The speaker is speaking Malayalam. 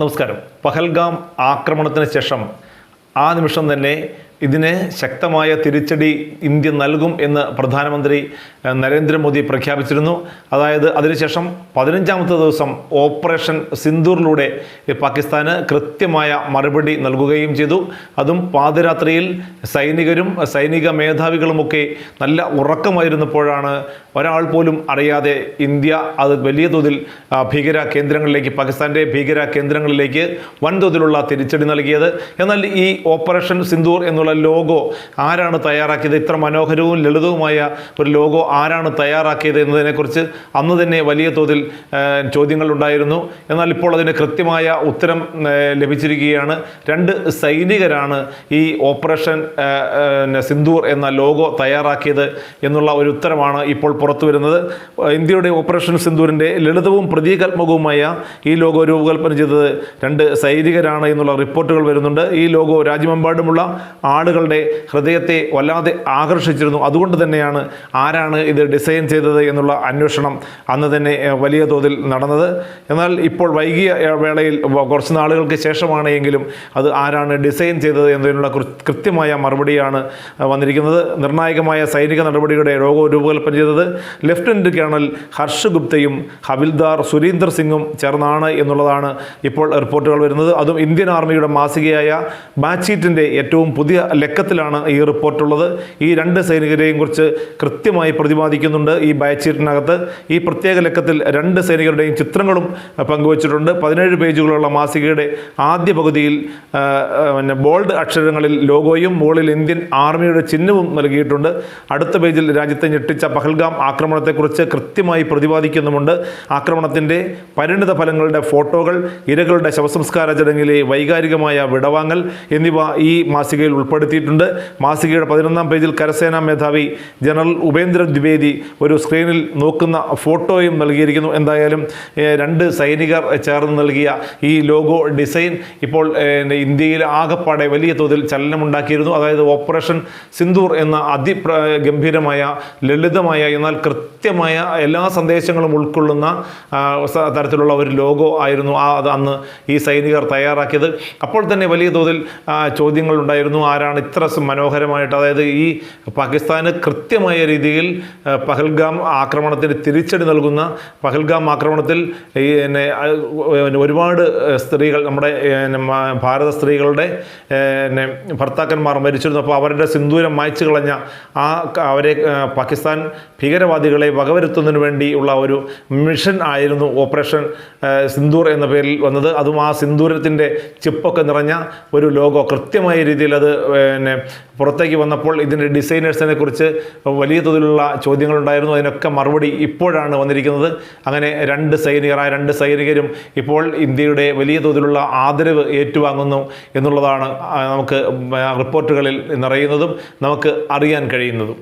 നമസ്കാരം. പഹൽഗാം ആക്രമണത്തിന് ശേഷം ആ നിമിഷം തന്നെ ഇതിന് ശക്തമായ തിരിച്ചടി ഇന്ത്യ നൽകും എന്ന് പ്രധാനമന്ത്രി നരേന്ദ്രമോദി പ്രഖ്യാപിച്ചിരുന്നു. അതായത് അതിനുശേഷം പതിനഞ്ചാമത്തെ ദിവസം ഓപ്പറേഷൻ സിന്ദൂറിലൂടെ പാകിസ്ഥാന് കൃത്യമായ മറുപടി നൽകുകയും ചെയ്തു. അതും പാതിരാത്രിയിൽ സൈനികരും സൈനിക മേധാവികളുമൊക്കെ നല്ല ഉറക്കമായിരുന്നപ്പോഴാണ് ഒരാൾ പോലും അറിയാതെ ഇന്ത്യ അത് വലിയ തോതിൽ ഭീകര കേന്ദ്രങ്ങളിലേക്ക് പാകിസ്ഥാന്റെ ഭീകര കേന്ദ്രങ്ങളിലേക്ക് വൻതോതിലുള്ള തിരിച്ചടി നൽകിയത്. എന്നാൽ ഈ ഓപ്പറേഷൻ സിന്ദൂർ എന്നുള്ള ലോഗോ ആരാണ് തയ്യാറാക്കിയത്? ഇത്ര മനോഹരവും ലളിതവുമായ ഒരു ലോഗോ ആരാണ് തയ്യാറാക്കിയത് എന്നതിനെക്കുറിച്ച് അന്ന് തന്നെ വലിയ തോതിൽ ചോദ്യങ്ങളുണ്ടായിരുന്നു എന്നാൽ ഇപ്പോൾ അതിന് കൃത്യമായ ഉത്തരം ലഭിച്ചിരിക്കുകയാണ്. രണ്ട് സൈനികരാണ് ഈ ഓപ്പറേഷൻ സിന്ദൂർ എന്ന ലോഗോ തയ്യാറാക്കിയത് എന്നുള്ള ഒരു ഉത്തരമാണ് ഇപ്പോൾ പുറത്തു വരുന്നത്. ഇന്ത്യയുടെ ഓപ്പറേഷൻ സിന്ദൂരിന്റെ ലളിതവും പ്രതീകാത്മകവുമായ ഈ ലോഗോ രൂപകൽപ്പന ചെയ്തത് രണ്ട് സൈനികരാണ് എന്നുള്ള റിപ്പോർട്ടുകൾ വരുന്നുണ്ട്. ഈ ലോഗോ രാജ്യമെമ്പാടുമുള്ള ആളുകളുടെ ഹൃദയത്തെ വല്ലാതെ ആകർഷിച്ചിരുന്നു. അതുകൊണ്ട് തന്നെയാണ് ആരാണ് ഇത് ഡിസൈൻ ചെയ്തത് എന്നുള്ള അന്വേഷണം അന്ന് തന്നെ വലിയ തോതിൽ നടന്നത്. എന്നാൽ ഇപ്പോൾ വൈകിയ വേളയിൽ കുറച്ച് നാളുകൾക്ക് ശേഷമാണ് എങ്കിലും അത് ആരാണ് ഡിസൈൻ ചെയ്തത് എന്നതിനുള്ള കൃത്യമായ മറുപടിയാണ് വന്നിരിക്കുന്നത്. നിർണായകമായ സൈനിക നടപടിയുടെ ലോഗോ രൂപകൽപ്പന ചെയ്തത് ലഫ്റ്റനന്റ് കേണൽ ഹർഷ് ഗുപ്തയും ഹവിൽദാർ സുരീന്ദർ സിംഗും ചേർന്നാണ് എന്നുള്ളതാണ് ഇപ്പോൾ റിപ്പോർട്ടുകൾ വരുന്നത്. അതും ഇന്ത്യൻ ആർമിയുടെ മാസികയായ ബാച്ചീറ്റിന്റെ ഏറ്റവും പുതിയ ലക്കത്തിലാണ് ഈ റിപ്പോർട്ടുള്ളത്. ഈ രണ്ട് സൈനികരെയും കുറിച്ച് കൃത്യമായി പ്രതിപാദിക്കുന്നുണ്ട് ഈ ബാച്ചീറ്റിനകത്ത് ഈ പ്രത്യേക ലക്കത്തിൽ രണ്ട് സൈനികരുടെയും ചിത്രങ്ങളും പങ്കുവച്ചിട്ടുണ്ട്. പതിനേഴ് പേജുകളുള്ള മാസികയുടെ ആദ്യ പകുതിയിൽ പിന്നെ ബോൾഡ് അക്ഷരങ്ങളിൽ ലോഗോയും മുകളിൽ ഇന്ത്യൻ ആർമിയുടെ ചിഹ്നവും നൽകിയിട്ടുണ്ട്. അടുത്ത പേജിൽ രാജ്യത്തെ ഞെട്ടിച്ച പഹൽഗാം ആക്രമണത്തെക്കുറിച്ച് കൃത്യമായി പ്രതിപാദിക്കുന്നുമുണ്ട്. ആക്രമണത്തിന്റെ പരിണിത ഫലങ്ങളുടെ ഫോട്ടോകൾ ഇരകളുടെ ശവസംസ്കാര ചടങ്ങിലെ വൈകാരികമായ വിടവാങ്ങൽ എന്നിവ ഈ മാസികയിൽ ഉൾപ്പെടുത്തിയിട്ടുണ്ട്. മാസികയുടെ പതിനൊന്നാം പേജിൽ കരസേനാ മേധാവി ജനറൽ ഉപേന്ദ്ര ദ്വിവേദി ഒരു സ്ക്രീനിൽ നോക്കുന്ന ഫോട്ടോയും നൽകിയിരിക്കുന്നു. എന്തായാലും രണ്ട് സൈനികർ ചേർന്ന് നൽകിയ ഈ ലോഗോ ഡിസൈൻ ഇപ്പോൾ ഇന്ത്യയിൽ ആകപ്പാടെ വലിയ തോതിൽ ചലനമുണ്ടാക്കിയിരുന്നു. അതായത് ഓപ്പറേഷൻ സിന്ദൂർ എന്ന അതിപ്ര ഗംഭീരമായ ലളിതമായ എന്നാൽ കൃത്യമായ എല്ലാ സന്ദേശങ്ങളും ഉൾക്കൊള്ളുന്ന തരത്തിലുള്ള ഒരു ലോഗോ ആയിരുന്നു ആ അത് അന്ന് ഈ സൈനികർ തയ്യാറാക്കിയത്. അപ്പോൾ തന്നെ വലിയ തോതിൽ ചോദ്യങ്ങളുണ്ടായിരുന്നു ചോദ്യങ്ങൾ ഉണ്ടായിരുന്നു ഇത്ര മനോഹരമായിട്ട് അതായത് ഈ പാകിസ്ഥാന് കൃത്യമായ രീതിയിൽ പഹൽഗാം ആക്രമണത്തിന് തിരിച്ചടി നൽകുന്ന പഹൽഗാം ആക്രമണത്തിൽ ഈ പിന്നെ, ഒരുപാട് സ്ത്രീകൾ നമ്മുടെ ഭാരത സ്ത്രീകളുടെ പിന്നെ, ഭർത്താക്കന്മാർ മരിച്ചിരുന്നു. അപ്പോൾ അവരുടെ സിന്ദൂരം മായ്ച്ചു കളഞ്ഞ ആ അവരെ പാകിസ്ഥാൻ ഭീകരവാദികളെ വകവരുത്തുന്നതിന് വേണ്ടിയുള്ള ഒരു മിഷൻ ആയിരുന്നു ഓപ്പറേഷൻ സിന്ദൂർ എന്ന പേരിൽ വന്നത്. അതും ആ സിന്ദൂരത്തിന്റെ ചിപ്പൊക്കെ നിറഞ്ഞ ഒരു ലോഗോ. കൃത്യമായ രീതിയിൽ അത് പിന്നെ പുറത്തേക്ക് വന്നപ്പോൾ ഇതിന്റെ ഡിസൈനേഴ്സിനെ കുറിച്ച് വലിയ തോതിലുള്ള ചോദ്യങ്ങളുണ്ടായിരുന്നു. അതിനൊക്കെ മറുപടി ഇപ്പോഴാണ് വന്നിരിക്കുന്നത്. അങ്ങനെ രണ്ട് സൈനികരായ രണ്ട് സൈനികരും ഇപ്പോൾ ഇന്ത്യയുടെ വലിയ തോതിലുള്ള ആദരവ് ഏറ്റുവാങ്ങുന്നു എന്നുള്ളതാണ് നമുക്ക് റിപ്പോർട്ടുകളിൽ നിറയുന്നതും നമുക്ക് അറിയാൻ കഴിയുന്നതും.